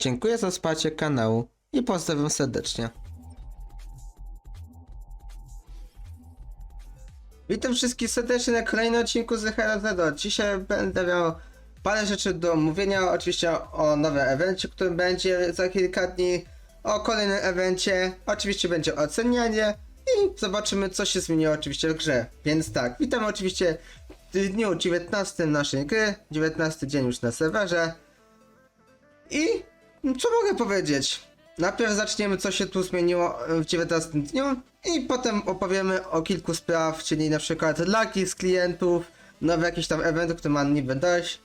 Dziękuję za wsparcie kanału i pozdrawiam serdecznie. Witam wszystkich serdecznie na kolejnym odcinku z Zero. Dzisiaj będę miał parę rzeczy do mówienia, oczywiście o nowym evencie, który będzie za kilka dni, o kolejnym evencie, oczywiście będzie ocenianie i zobaczymy co się zmieniło oczywiście w grze. Więc tak, witam oczywiście w dniu 19 naszej gry, 19 dzień już na serwerze i co mogę powiedzieć? Najpierw zaczniemy co się tu zmieniło w 19 dniu i potem opowiemy o kilku spraw, czyli na przykład laki z klientów, nowe jakieś tam eventy, które ma niby dojść.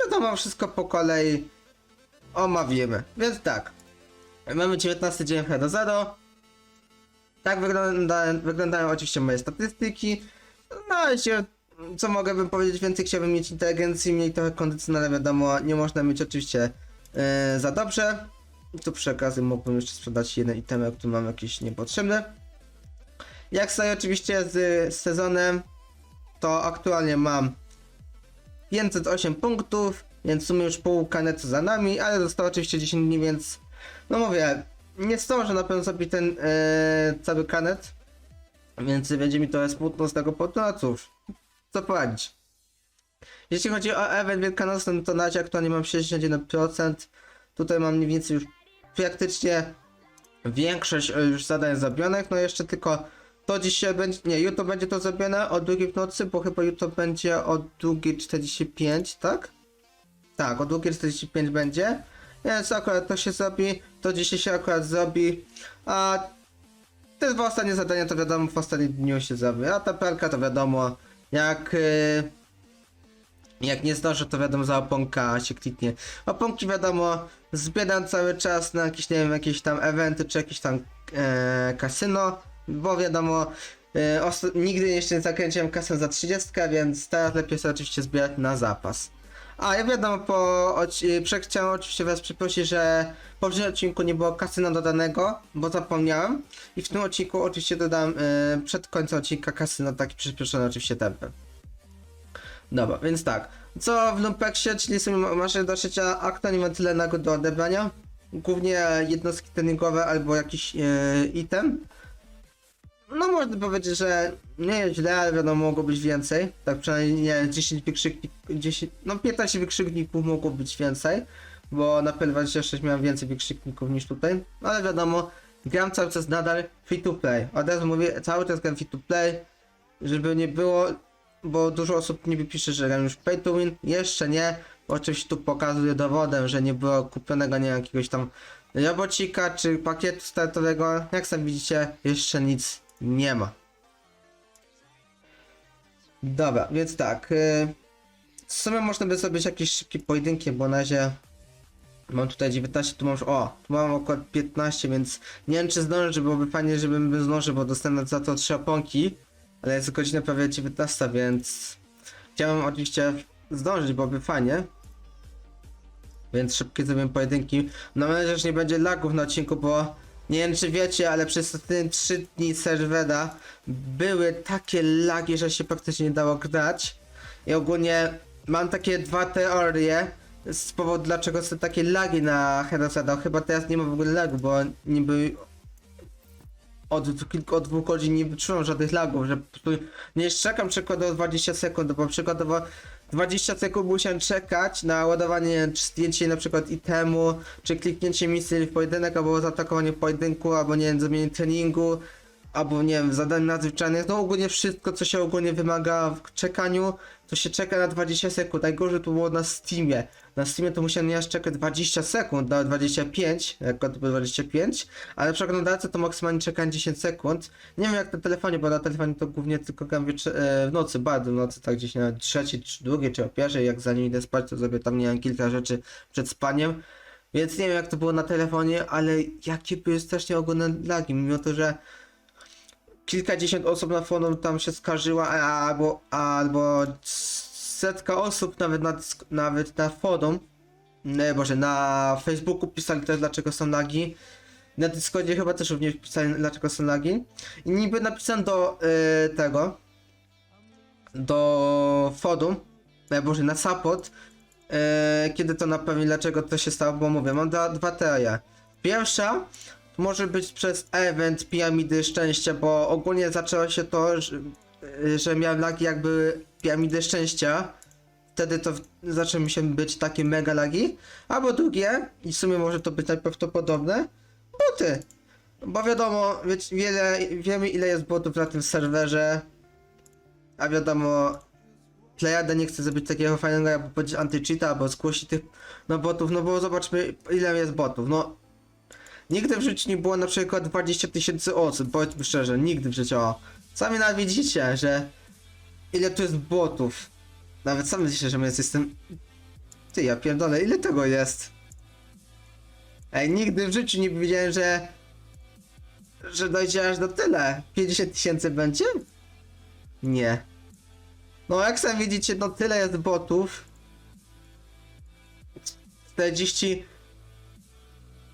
Wiadomo, wszystko po kolei omawimy. Więc tak, mamy 19 dzień Zero. Tak wygląda, wyglądają oczywiście moje statystyki. No jeśli co mogę powiedzieć więcej, chciałbym mieć inteligencji, mniej trochę kondycji, ale wiadomo, nie można mieć oczywiście e, za dobrze. Tu przy okazji mógłbym jeszcze sprzedać jeden item, który mam jakiś niepotrzebny. Jak sobie oczywiście z, z sezonem, to aktualnie mam 508 punktów, więc w sumie już pół kanetu za nami, ale zostało oczywiście 10 dni, więc no mówię, nie zdążę na pewno zrobić ten e, cały kanet, więc będzie mi trochę smutno z tego powodu, no cóż, co poradzić. Jeśli chodzi o event wielkanocny, to na razie aktualnie mam 61%. Tutaj mam mniej więcej już praktycznie większość e, już zadań zrobionych. No jeszcze tylko to dzisiaj będzie, nie, jutro będzie to zrobione o drugiej w nocy, bo chyba jutro będzie o drugiej 45, tak? Tak, o drugiej 45 będzie. Więc akurat to się zrobi, to dzisiaj się akurat zrobi. A te dwa ostatnie zadania to wiadomo w ostatnim dniu się zrobi. A ta pelka to wiadomo, jak... Yy, jak nie zdążę, to wiadomo, za oponka się kliknie. Oponki wiadomo, zbieram cały czas na jakieś, nie wiem, jakieś tam eventy, czy jakieś tam e, kasyno, bo wiadomo, e, nigdy jeszcze nie zakręciłem kasę za 30, więc teraz lepiej sobie oczywiście zbierać na zapas. A ja wiadomo, po oci- chciałem oczywiście was przeprosić, że w poprzednim odcinku nie było kasyna dodanego, bo zapomniałem. I w tym odcinku oczywiście dodam e, przed końcem odcinka kasyno, taki przyspieszony oczywiście tempem. Dobra, więc tak. Co w Lumpeksie, czyli są maszyny do szycia, akta nie ma tyle nagród do odebrania. Głównie jednostki treningowe albo jakiś e, item. No można powiedzieć, że nie jest źle, ale wiadomo mogło być więcej. Tak przynajmniej nie 10 wykrzykników, 10, no 15 wykrzykników mogło być więcej. Bo na P26 miałem więcej wykrzykników niż tutaj. No ale wiadomo, gram cały czas nadal free to play. Od razu mówię, cały czas gram free to play. Żeby nie było bo dużo osób niby pisze, że gram już pay to win, jeszcze nie, oczywiście tu pokazuję dowodem, że nie było kupionego nie wiem, jakiegoś tam robocika czy pakietu startowego, jak sami widzicie, jeszcze nic nie ma. Dobra, więc tak, yy, w sumie można by zrobić jakieś szybkie pojedynki, bo na razie mam tutaj 19, tu mam już, o, tu mam około 15, więc nie wiem czy zdążę, byłoby fajnie, żebym zdążył, bo dostanę za to 3 oponki. Ale jest godzina prawie 19, więc chciałem oczywiście zdążyć, byłoby fajnie. Więc szybkie zrobię pojedynki. Mam nadzieję, że nie będzie lagów na odcinku, bo nie wiem czy wiecie, ale przez te 3 dni serwera były takie lagi, że się praktycznie nie dało grać. I ogólnie mam takie dwa teorie z powodu dlaczego są takie lagi na Herosada. Chyba teraz nie ma w ogóle lagów, bo niby od kilku, od dwóch godzin nie wyczułem żadnych lagów, że nie czekam przykładowo 20 sekund, bo przykładowo 20 sekund musiałem czekać na ładowanie czy zdjęcie na przykład itemu, czy kliknięcie misji w pojedynek, albo zaatakowanie pojedynku, albo nie wiem, zrobienie treningu, albo nie wiem, zadań nadzwyczajnych, no ogólnie wszystko, co się ogólnie wymaga w czekaniu, to się czeka na 20 sekund. Najgorzej to było na Steamie. Na Steamie to musiałem nieraz czekać 20 sekund, nawet 25, jak to było 25, ale na przeglądarce to maksymalnie czekałem 10 sekund. Nie wiem jak na telefonie, bo na telefonie to głównie tylko gram e, w nocy, bardzo w nocy, tak gdzieś na trzeciej, czy drugiej, czy o pierwszej, jak zanim idę spać, to zrobię tam, nie wiem, kilka rzeczy przed spaniem. Więc nie wiem jak to było na telefonie, ale jakie były strasznie ogólne lagi, mimo to, że kilkadziesiąt osób na forum tam się skarżyła, albo, albo setka osób nawet na, nawet na forum, nie, Boże, na Facebooku pisali też dlaczego są lagi. Na Discordzie chyba też również pisali dlaczego są lagi. I niby napisałem do y, tego, do forum, nie, Boże, na support, e, kiedy to naprawi, dlaczego to się stało, bo mówię, mam dwa, dwa teorie. Pierwsza może być przez event piramidy szczęścia, bo ogólnie zaczęło się to, że, że miałem lagi jakby piramidy szczęścia. Wtedy to zaczęły mi się być takie mega lagi. Albo drugie, i w sumie może to być najprawdopodobne, boty. Bo wiadomo, wiele, wiemy ile jest botów na tym serwerze. A wiadomo, Plejada nie chce zrobić takiego fajnego, jakby powiedzieć anti-cheata, albo zgłosić tych no botów, no bo zobaczmy ile jest botów, no. Nigdy w życiu nie było na przykład 20 tysięcy osób, powiedzmy szczerze, nigdy w życiu. Sami nawet widzicie, że ile tu jest botów. Nawet sam widzicie, że jest jestem... Ty, ja pierdolę, ile tego jest? Ej, nigdy w życiu nie powiedziałem, że... Że dojdzie aż do tyle. 50 tysięcy będzie? Nie. No jak sami widzicie, no tyle jest botów.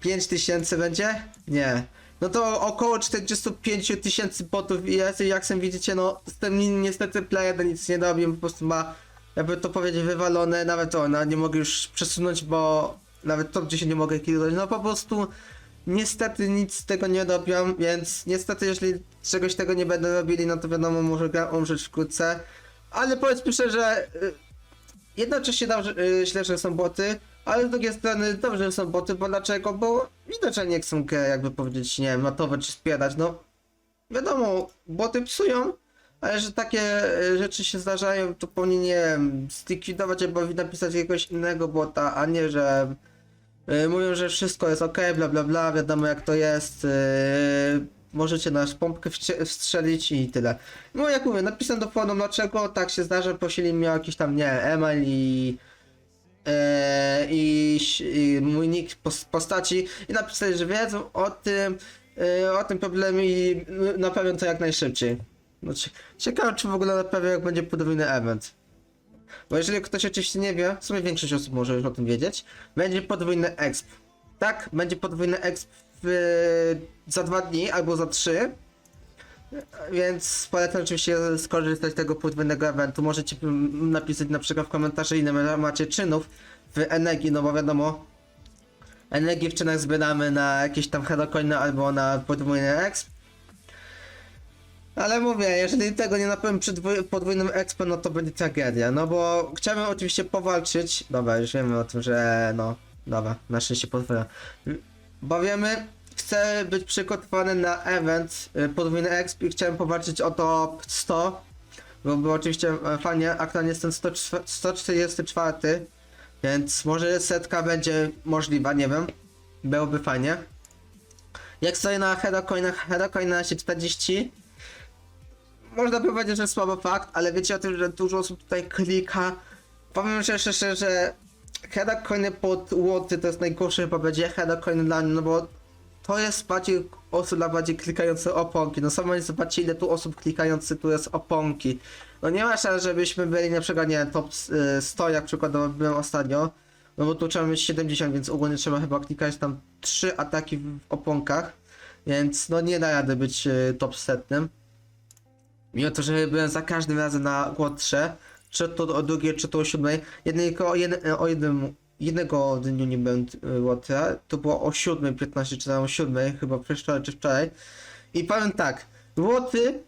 45 tysięcy będzie? Nie. No to około 45 tysięcy botów i jak sami widzicie, no z tym ni- niestety player nic nie robi, po prostu ma, jakby to powiedzieć, wywalone, nawet to, no, nie mogę już przesunąć, bo nawet top 10 nie mogę kilnąć, no po prostu niestety nic z tego nie robią, więc niestety jeśli czegoś tego nie będą robili, no to wiadomo, może umrzeć wkrótce, ale powiedzmy szczerze, y, jednocześnie dobrze, y, źle, że są boty, ale z drugiej strony dobrze, że są boty, bo dlaczego? Bo widać, że nie chcą grę, jakby powiedzieć, nie wiem, matować czy spierać, no wiadomo, boty psują, ale że takie y, rzeczy się zdarzają, to powinien, nie wiem, zlikwidować albo napisać jakiegoś innego bota, a nie, że y, mówią, że wszystko jest ok, bla bla bla, wiadomo jak to jest, y, możecie nasz pompkę wstrzelić i tyle. No jak mówię, napisałem do dlaczego tak się zdarza, prosili mnie o jakiś tam, nie email i e, i, i mój nick pos- postaci i napisali, że wiedzą o tym, e, o tym problemie i n- naprawią to jak najszybciej. No, cie- ciekawe, czy w ogóle naprawią, jak będzie podwójny event. Bo jeżeli ktoś oczywiście nie wie, w sumie większość osób może już o tym wiedzieć, będzie podwójny exp. Tak, będzie podwójny exp w, za dwa dni albo za trzy. Więc polecam oczywiście skorzystać z tego podwójnego eventu. Możecie napisać na przykład w komentarzu ile ma- macie czynów w Enegi, no bo wiadomo Enegi w czynach zbieramy na jakieś tam herocoiny albo na podwójny exp. Ale mówię, jeżeli tego nie napowiem przed dwój- podwójnym expo, no to będzie tragedia, no bo chciałbym oczywiście powalczyć, dobra, już wiemy o tym, że no, dobra, na szczęście podwójne. Bo wiemy, chcę być przygotowany na event y, podwójny exp i chciałem powalczyć o to 100, bo było oczywiście e, fajnie, aktualnie jestem 100 144, więc może setka będzie możliwa, nie wiem, byłoby fajnie. Jak stoję na Herocoinach, Herocoin na się 40, można by powiedzieć, że słabo fakt, ale wiecie o tym, że dużo osób tutaj klika. Powiem że szczerze, że Herocoiny pod łoty to jest najgorsze chyba będzie Herocoin dla mnie, no bo to jest bardziej osób dla bardziej klikających oponki. No nie zobaczcie ile tu osób klikających tu jest oponki. No nie ma szans, żebyśmy byli na przykład, nie wiem, top y, 100 jak przykładowo byłem ostatnio. No bo tu trzeba mieć 70, więc ogólnie trzeba chyba klikać tam 3 ataki w oponkach. Więc no nie da rady być y, top setnym. Mimo to, że byłem za każdym razem na łotrze, czy to o drugiej, czy to o siódmej, jednego, o, jeden, o jednym, jednego dniu nie y, łotra, to było o siódmej, 15 czy tam o siódmej, chyba wczoraj czy wczoraj. I powiem tak, łoty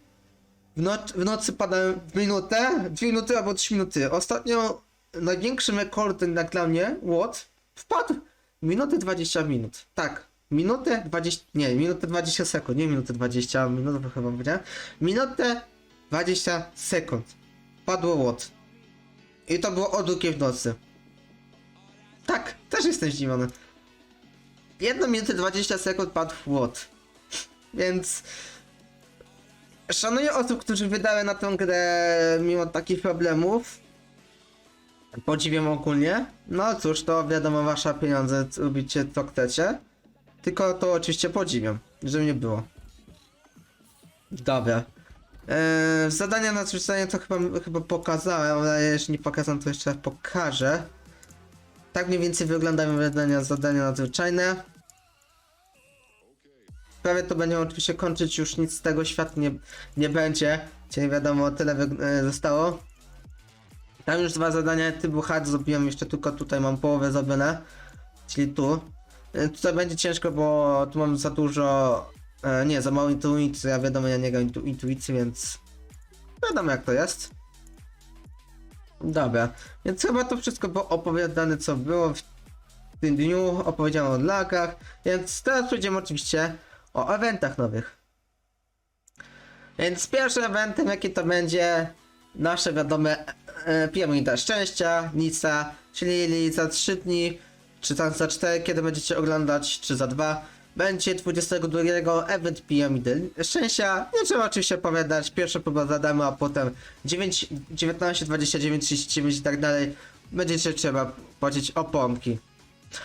w, noc, w nocy padają w minutę, dwie minuty albo trzy minuty. Ostatnio największym rekordem jak dla mnie łot wpadł minutę 20 minut. Tak, minutę 20, nie, minutę 20 sekund, nie minutę 20 minut, bo chyba powiedziałem. Minutę 20 sekund. Padło łot. I to było o drugiej w nocy. Tak, też jestem zdziwiony. 1 minutę 20 sekund padł łot. Więc... Szanuję osób, którzy wydały na tę grę mimo takich problemów. Podziwiam ogólnie. No cóż, to wiadomo, wasza pieniądze, robicie co chcecie. Tylko to oczywiście podziwiam, żeby nie było. Dobra. Eee, zadania nadzwyczajne to chyba, chyba pokazałem, ale jeśli nie pokazałem, to jeszcze pokażę. Tak mniej więcej wyglądają zadania, zadania nadzwyczajne. Prawie to będziemy oczywiście kończyć, już nic z tego świata nie, nie będzie. Czyli wiadomo, tyle e, zostało. Tam już dwa zadania typu hard zrobiłem, jeszcze tylko tutaj mam połowę zrobione, czyli tu. E, Tutaj będzie ciężko, bo tu mam za dużo, e, nie, za mało intuicji, a wiadomo, ja nie gram intu, intuicji, więc wiadomo jak to jest. Dobra, więc chyba to wszystko było opowiadane, co było w tym dniu, opowiedziałem o lagach, więc teraz przejdziemy oczywiście o eventach nowych. Więc pierwszym eventem, jaki to będzie nasze wiadome e, piramida szczęścia, Nica, czyli za 3 dni, czy tam za 4, kiedy będziecie oglądać, czy za 2, będzie 22 event piramidy szczęścia. Nie trzeba oczywiście opowiadać, pierwsza próba za darmo, a potem 9, 19, 29, 39 i tak dalej. Będziecie trzeba płacić oponki.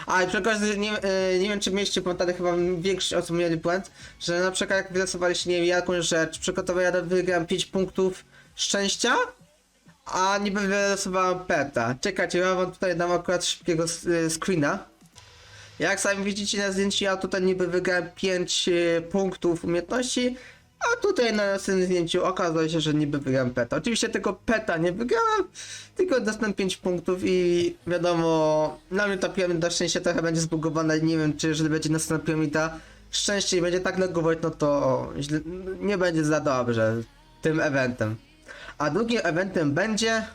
A i przy okazji, nie, e, nie wiem czy mieliście pamiętane, chyba większość osób mieli błąd, że na przykład jak wylosowaliście nie wiem jakąś rzecz, przykładowo ja wygrałem 5 punktów szczęścia, a niby wylosowałem peta. Czekajcie, ja wam tutaj dam akurat szybkiego e, screena. Jak sami widzicie na zdjęciu, ja tutaj niby wygrałem 5 e, punktów umiejętności, a tutaj na następnym zdjęciu okazało się, że niby wygrałem peta. Oczywiście tego peta nie wygrałem, tylko dostałem 5 punktów i wiadomo, na mnie ta piramida szczęścia trochę będzie zbugowana. Nie wiem, czy jeżeli będzie następna piramida szczęścia i będzie tak negować, no to źle, nie będzie za dobrze tym eventem. A drugim eventem będzie.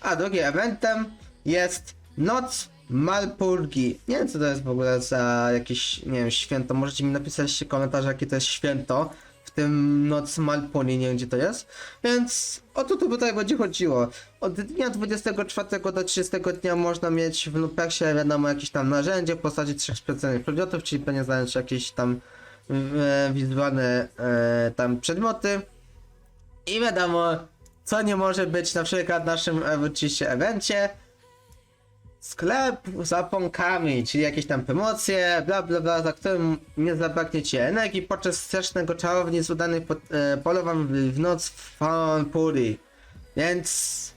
A drugim eventem jest Noc Malpurgi. Nie wiem co to jest w ogóle za jakieś, nie wiem, święto. Możecie mi napisać w komentarzu jakie to jest święto. W tym Noc Malpurgi, nie wiem gdzie to jest. Więc o to tu tutaj będzie chodziło. Od dnia 24 do 30 dnia można mieć w Lupexie wiadomo jakieś tam narzędzie w postaci trzech specjalnych przedmiotów, czyli pewnie znaleźć jakieś tam e, wizualne e, tam przedmioty. I wiadomo, co nie może być na przykład w naszym e, oczywiście evencie. Sklep z aponkami, czyli jakieś tam promocje, bla bla bla, za którym nie zabraknie ci energii podczas strasznego czarowni z udanych po, e, polowań w, w noc w Fanpuri. Więc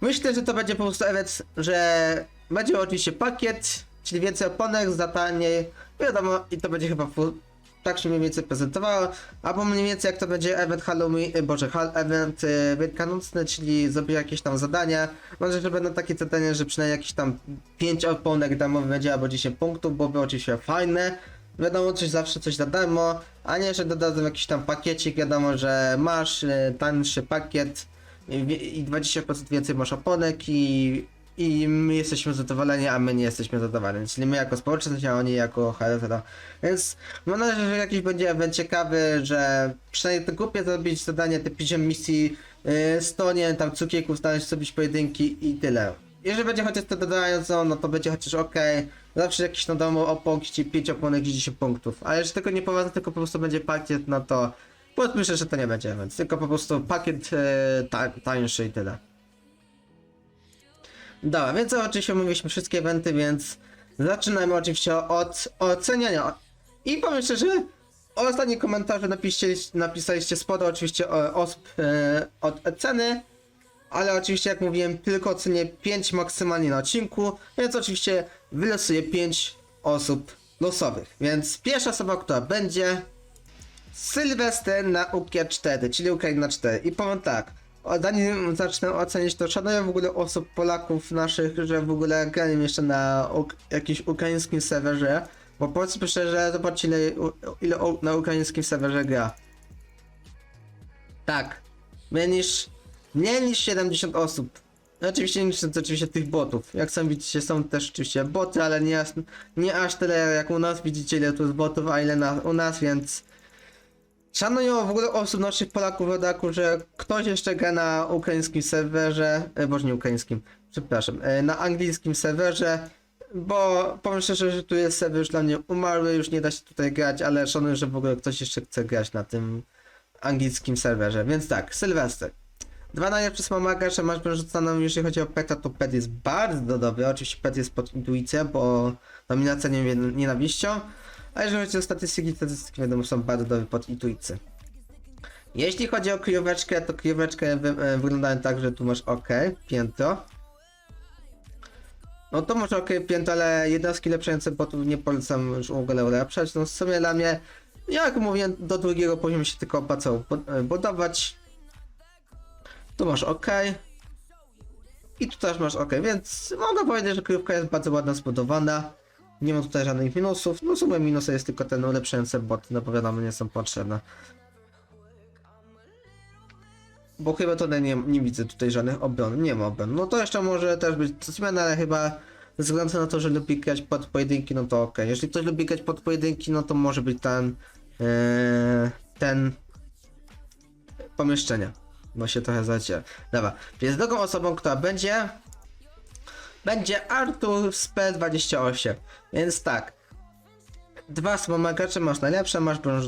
myślę, że to będzie po prostu event, że będzie oczywiście pakiet, czyli więcej oponek za taniej. Wiadomo, i to będzie chyba tak się mniej więcej prezentowało, albo mniej więcej jak to będzie event Halloween, e, boże, event e, wielkanocny, czyli zrobię jakieś tam zadania. Może, że będą takie zadania, że przynajmniej jakieś tam 5 oponek darmowych będzie, albo 10 punktów, bo by oczywiście fajne. Wiadomo, coś zawsze coś za darmo, a nie, że dodadzą jakiś tam pakiecik, wiadomo, że masz e, tańszy pakiet i 20% więcej masz oponek i i my jesteśmy zadowoleni, a my nie jesteśmy zadowoleni. Czyli my jako społeczność, a oni jako HRZ. Więc mam nadzieję, że jakiś będzie event ciekawy, że przynajmniej te głupie zrobić zadanie, te 50 misji, yy, 100, nie wiem, tam cukierków, znaleźć zrobić pojedynki i tyle. Jeżeli będzie chociaż to dodającą, no to będzie chociaż ok. Zawsze jakiś na domu opąk, ci 5 oponek i 10 punktów. Ale jeżeli tego nie prowadzę, tylko po prostu będzie pakiet, no to myślę, że to nie będzie event. Tylko po prostu pakiet yy, ta, tańszy i tyle. Dobra, więc oczywiście mówiliśmy wszystkie eventy, więc zaczynamy oczywiście od oceniania. I powiem szczerze, ostatnie komentarze napisaliście, napisaliście sporo oczywiście osób e, od oceny, ale oczywiście jak mówiłem, tylko ocenię 5 maksymalnie na odcinku, więc oczywiście wylosuję 5 osób losowych. Więc pierwsza osoba, która będzie Sylwester na UK4, czyli Ukraina 4. I powiem tak, zanim zacznę ocenić to, szanuję w ogóle osób Polaków naszych, że w ogóle grają jeszcze na uk- jakimś ukraińskim serwerze. Bo powiedzmy szczerze, zobaczcie ile, ile na ukraińskim serwerze gra. Tak, mniej niż, mniej niż 70 osób. No Oczywiście nie licząc oczywiście tych botów. Jak sami widzicie są też oczywiście boty, ale nie, nie aż tyle jak u nas. Widzicie ile tu jest botów, a ile na, u nas, więc... Szanuję w ogóle osób naszych Polaków rodaku, że ktoś jeszcze gra na ukraińskim serwerze, e, boże nie ukraińskim, przepraszam, e, na angielskim serwerze, bo powiem szczerze, że tu jest serwer już dla mnie umarły, już nie da się tutaj grać, ale szanuję, że w ogóle ktoś jeszcze chce grać na tym angielskim serwerze, więc tak, Sylwester. Dwa najlepsze wspomagacze masz wyrzucaną, jeżeli chodzi o peta, to pet jest bardzo dobry, oczywiście pet jest pod intuicją, bo dominacja nie, nienawiścią, a jeżeli chodzi o statystyki, statystyki wiadomo są bardzo dobre pod intuicję. Jeśli chodzi o kryjóweczkę, to kryjóweczkę wy, e, wyglądają tak, że tu masz OK, piętro. No to może OK, piętro, ale jednostki lepszające botów nie polecam już w ogóle ulepszać. No w sumie dla mnie, jak mówię, do drugiego poziomu się tylko opłacało bu- e, budować. Tu masz OK. I tu też masz ok, więc mogę powiedzieć, że kryjówka jest bardzo ładnie zbudowana. Nie ma tutaj żadnych minusów. No sumie minusem jest tylko ten ulepszający bot, no bo nie są potrzebne. Bo chyba tutaj nie, nie widzę tutaj żadnych obron, nie ma obron. No to jeszcze może też być zmiana, ale chyba ze względu na to, że lubi grać pod pojedynki, no to ok. Jeżeli ktoś lubi grać pod pojedynki, no to może być ten, e, ten pomieszczenia. Bo się trochę zacie. Dobra, więc drugą osobą, która będzie, będzie Artur z P28. Więc tak, dwa wspomagacze masz najlepsze, masz broń.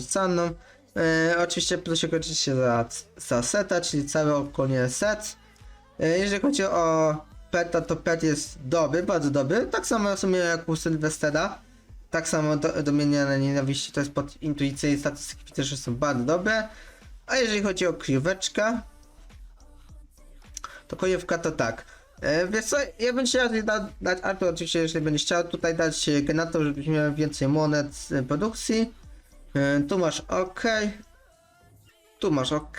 E, oczywiście plusik oczywiście za, za seta, czyli cały ogólnie set. E, jeżeli chodzi o peta, to pet jest dobry, bardzo dobry. Tak samo w sumie jak u Sylwestera. Tak samo do, domieniane nienawiści to jest pod intuicję i statystyki że są bardzo dobre. A jeżeli chodzi o kryjóweczkę, to kryjówka to tak. E, wiesz co, ja bym chciał da, dać Artur oczywiście, jeżeli będziesz chciał tutaj dać e, generator, żebyś miał więcej monet z e, produkcji. E, tu masz OK. Tu masz OK.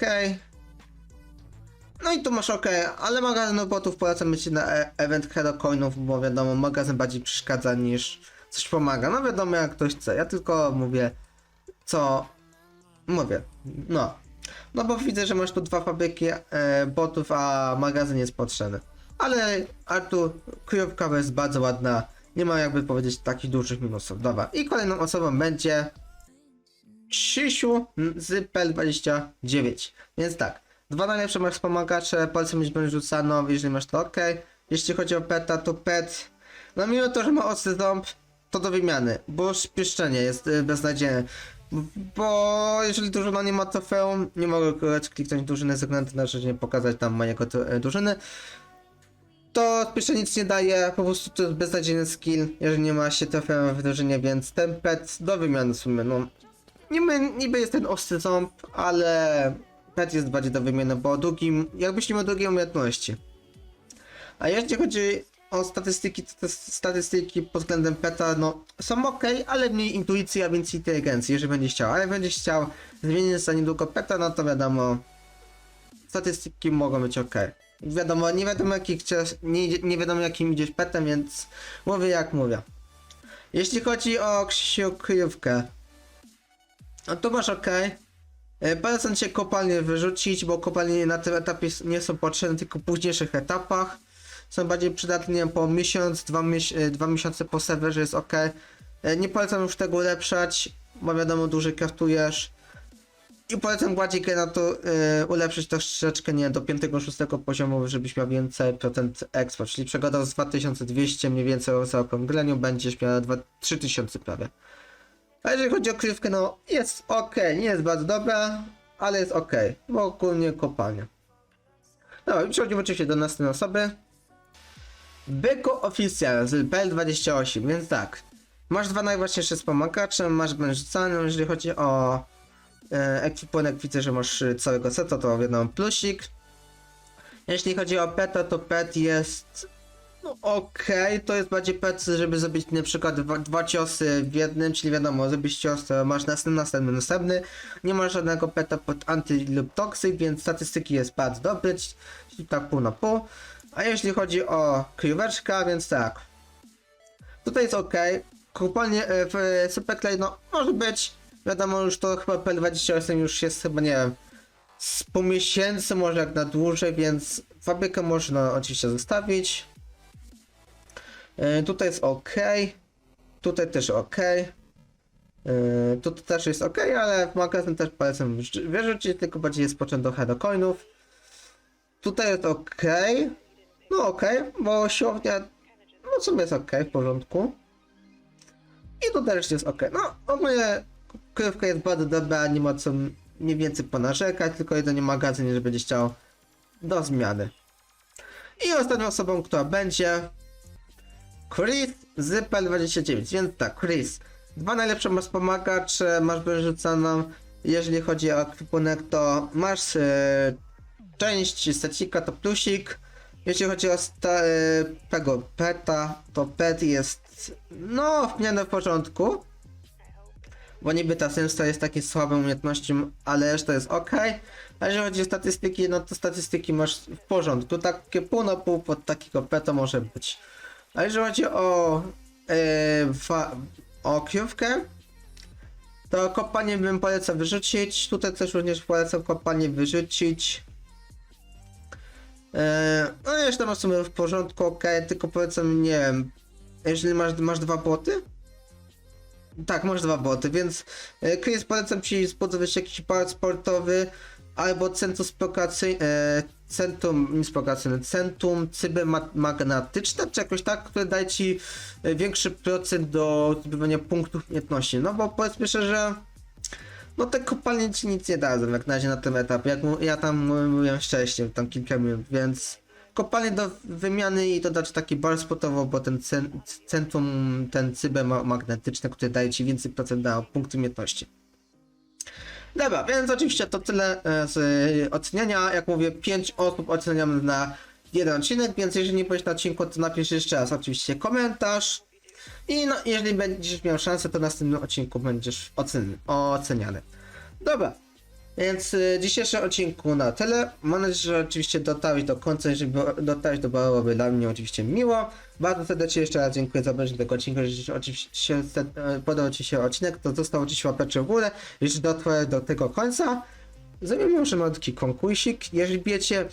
No i tu masz OK, ale magazyn botów polecam ci na e- event Hero Coinów, bo wiadomo, magazyn bardziej przeszkadza niż coś pomaga. No wiadomo jak ktoś chce, ja tylko mówię co mówię, no. No bo widzę, że masz tu dwa fabryki e, botów, a magazyn jest potrzebny. Ale Artur, kryjówka jest bardzo ładna, nie ma jakby powiedzieć takich dużych minusów. Dobra, i kolejną osobą będzie Krzysiu z PL29. Więc tak, dwa najlepsze masz wspomagacze, mieć będzie rzucano, jeżeli masz to ok. Jeśli chodzi o peta, to pet, no mimo to, że ma ostry ząb, to do wymiany, bo spieszczenie jest y, beznadziejne. Bo jeżeli drużyna nie ma trofeum, nie mogę kliknąć drużyny względu na to, że nie pokazać tam mojego tro- drużyny, to spieszczenie nic nie daje, po prostu to jest beznadziejny skill, jeżeli nie ma się trofeum w drużynie, więc ten pet do wymiany w sumie, no Niby, niby jest ten ostry ząb, ale pet jest bardziej do wymiany, bo drugi, jakbyś nie miał drugiej umiejętności. A jeśli chodzi o statystyki, to te statystyki pod względem peta, no są ok, ale mniej intuicji, a więcej inteligencji, jeżeli będziesz chciał. Ale będziesz chciał zmienić za niedługo peta, no to wiadomo, statystyki mogą być ok. Wiadomo, nie wiadomo jaki chcesz, nie, idzie- nie wiadomo jakim idziesz petem, więc mówię jak mówię. Jeśli chodzi o Krzysiu kryjówkę, no to masz ok. E, Polecam cię kopalnie wyrzucić, bo kopalnie na tym etapie nie są potrzebne, tylko w późniejszych etapach. Są bardziej przydatne po miesiąc, dwa, e, dwa miesiące po serwerze jest ok. E, Nie polecam już tego ulepszać, bo wiadomo, dłużej kraftujesz. I polecam bardziej na to e, ulepszyć troszeczkę, nie, do 5-6 poziomu, żebyś miał więcej procent expo, czyli przegadał z 2200 mniej więcej o zaokrągleniu, będziesz miał dwa- 3000 prawie. A jeżeli chodzi o kryjówkę, no jest ok, nie jest bardzo dobra, ale jest ok, bo ogólnie kopalnia. Dobra, przechodzimy oczywiście do następnej osoby. Byko Oficjal z PL28, więc tak. Masz dwa najważniejsze wspomagacze, masz broń jeżeli chodzi o ekwipunek, widzę, że masz e, całego seta, to wiadomo plusik. Jeśli chodzi o peta, to pet jest no okej, to jest bardziej pet, żeby zrobić na przykład dwa, dwa ciosy w jednym, czyli wiadomo, zrobisz cios, to masz następny, następny, następny. Nie masz żadnego peta pod anty lub toxic, więc statystyki jest bardzo dobre, czyli tak pół na pół. A jeśli chodzi o kryjóweczka, więc tak. Tutaj jest ok. Kupalnie e, w e, Superclay, no może być. Wiadomo, już to chyba P28 już jest chyba, nie wiem, z pół miesięcy, może jak na dłużej, więc fabrykę można oczywiście zostawić. E, tutaj jest ok. Tutaj też ok. Tu też jest ok, ale w magazyn też polecam wyrzu- wyrzucić, tylko bardziej jest potrzebny do hero coinów. Tutaj jest ok. No ok, bo siłownia no w sumie jest ok, w porządku. I tu też jest ok. No ogólnie krywka jest bardzo dobra, nie ma co mniej więcej ponarzekać, tylko jedynie magazyn, jeżeli będzie chciał do zmiany. I ostatnią osobą, która będzie Chris z PL29, więc tak, Chris. Dwa najlepsze masz pomagacze, masz wyrzucaną. Jeżeli chodzi o ekwipunek, to masz e, część stacika, to plusik. Jeśli chodzi o sta, e, tego peta, to pet jest no w miarę w porządku. Bo niby ta zemsta jest takim słabą umiejętnością, ale reszta jest ok. A jeżeli chodzi o statystyki, no to statystyki masz w porządku, takie pół na pół pod takiego P to może być. A jeżeli chodzi o, yy, kryjówkę, to kopanie bym polecał wyrzucić. Tutaj też również polecam kopanie wyrzucić. Eee, no jeszcze masz w porządku, ok, tylko polecam, nie wiem, jeżeli masz, masz dwa boty? Tak, masz dwa boty, więc e, Chris polecam ci zbudować jakiś bar sportowy albo centrum spokacyjne, e, centrum, nie spokacyjne, centrum cybermagnetyczne, czy jakoś tak, które daje ci e, większy procent do zdobywania punktów umiejętności. No bo powiedzmy szczerze, no te kopalnie ci nic nie dadzą jak na razie na tym etapie. Jak ja tam mówiłem wcześniej, tam kilka minut, więc kopalnie do wymiany i dodać taki bar spotowo, bo ten cen, centrum, ten cybermagnetyczny, który daje ci więcej procent na punkty umiejętności. Dobra, więc oczywiście to tyle e, z oceniania. Jak mówię, 5 osób oceniam na jeden odcinek, więc jeżeli nie byłeś na odcinku, to napisz jeszcze raz oczywiście komentarz. I no, jeżeli będziesz miał szansę, to w następnym odcinku będziesz ocen oceniany. Dobra, więc y, dzisiejszy odcinku na tyle. Mam nadzieję, że oczywiście dotarłeś do końca. Jeżeli dotarłeś, to byłoby dla mnie oczywiście miło. Bardzo serdecznie jeszcze raz dziękuję za obejrzenie tego odcinka. Jeżeli oczywiście e, podobał Ci się odcinek, to został oczywiście łapeczkę w górę. Jeżeli dotrwałeś do tego końca, zrobimy może malutki konkursik. Jeżeli bijecie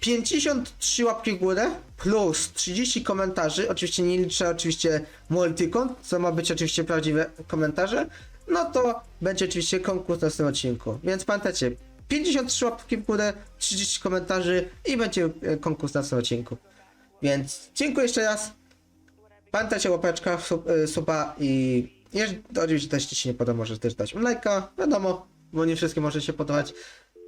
53 łapki w górę plus 30 komentarzy, oczywiście nie liczę oczywiście multicon, co ma być oczywiście prawdziwe komentarze, no to będzie oczywiście konkurs na tym odcinku. Więc pamiętajcie, 53 łapki w górę, 30 komentarzy i będzie e, konkurs na tym odcinku. Więc dziękuję jeszcze raz. Pamiętajcie łapeczka, sub, e, suba i jeżeli oczywiście też ci się nie podoba, możesz też dać lajka, wiadomo, bo nie wszystkie może się podobać.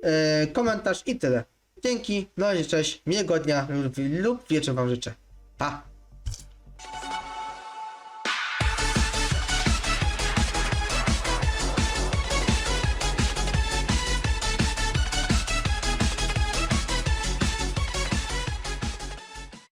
E, komentarz i tyle. Dzięki, no i cześć, miłego dnia lub, lub wieczór wam życzę. Pa!